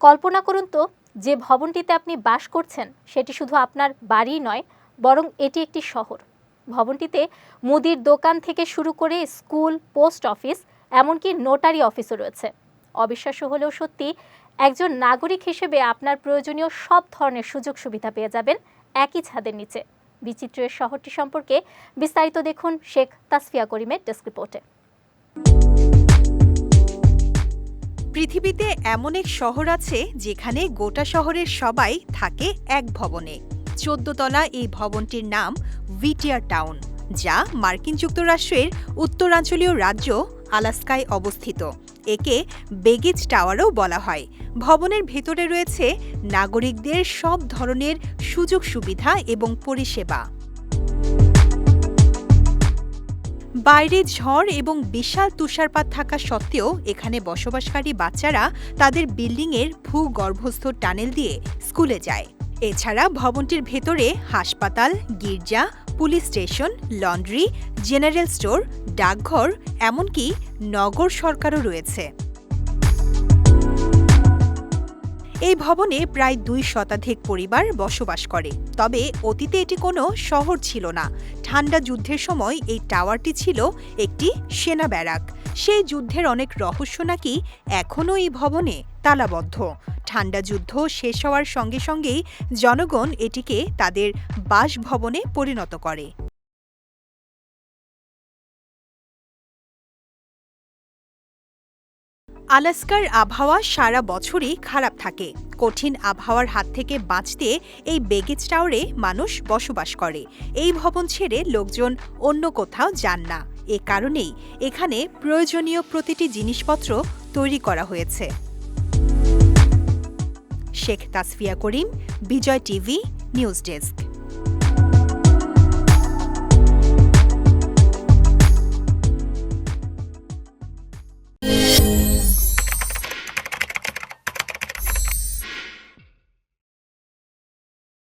কল্পনা করুন তো, যে ভবনটিতে আপনি বাস করছেন, সেটি শুধু আপনার বাড়ি নয়, বরং এটি একটি শহর। ভবনটিতে মুদির দোকান থেকে শুরু করে স্কুল, পোস্ট অফিস, এমনকি নোটারি অফিসও রয়েছে। অবিশ্বাস্য হলেও সত্যি, একজন নাগরিক হিসেবে আপনার প্রয়োজনীয় সব ধরনের সুযোগ সুবিধা পেয়ে যাবেন একই ছাদের নিচে। বিচিত্রের শহরটি সম্পর্কে বিস্তারিত দেখুন শেখ তাসফিয়া করিমের ডেস্ক রিপোর্টে। পৃথিবীতে এমন এক শহর আছে যেখানে গোটা শহরের সবাই থাকে এক ভবনে। চোদ্দতলা এই ভবনটির নাম ভিটিয়ার টাউন যা মার্কিন যুক্তরাষ্ট্রের উত্তরাঞ্চলীয় রাজ্য আলাস্কায় অবস্থিত। একে বেগেজ টাওয়ারও বলা হয়। ভবনের ভেতরে রয়েছে নাগরিকদের সব ধরনের সুযোগ সুবিধা এবং পরিষেবা। বাইরে ঝড় এবং বিশাল তুষারপাত থাকা সত্ত্বেও এখানে বসবাসকারী বাচ্চারা তাদের বিল্ডিংয়ের ভূগর্ভস্থ টানেল দিয়ে স্কুলে যায়। এছাড়া ভবনটির ভেতরে হাসপাতাল, গির্জা, police station, laundry, general store, ডাকঘর, এমনকি নগর সরকারও রয়েছে। এই ভবনে প্রায় দুই শতাধিক পরিবার বসবাস করে। তবে অতীতে এটি কোনো শহর ছিল না। ঠান্ডা যুদ্ধের সময় এই টাওয়ারটি ছিল একটি সেনা ব্যারাক। সেই যুদ্ধের অনেক রহস্য নাকি এখনও এই ভবনে তালাবদ্ধ। ঠান্ডা যুদ্ধ শেষ হওয়ার সঙ্গে সঙ্গেই জনগণ এটিকে তাদের বাসভবনে পরিণত করে। আলাস্কার আবহাওয়া সারা বছরই খারাপ থাকে। কঠিন আবহাওয়ার হাত থেকে বাঁচতে এই বেগেজ টাওয়ারে মানুষ বসবাস করে। এই ভবন ছেড়ে লোকজন অন্য কোথাও যান না। এ কারণেই এখানে প্রয়োজনীয় প্রতিটি জিনিসপত্র তৈরি করা হয়েছে। Sheikh Tasfia Karim, Bijoy TV, news desk.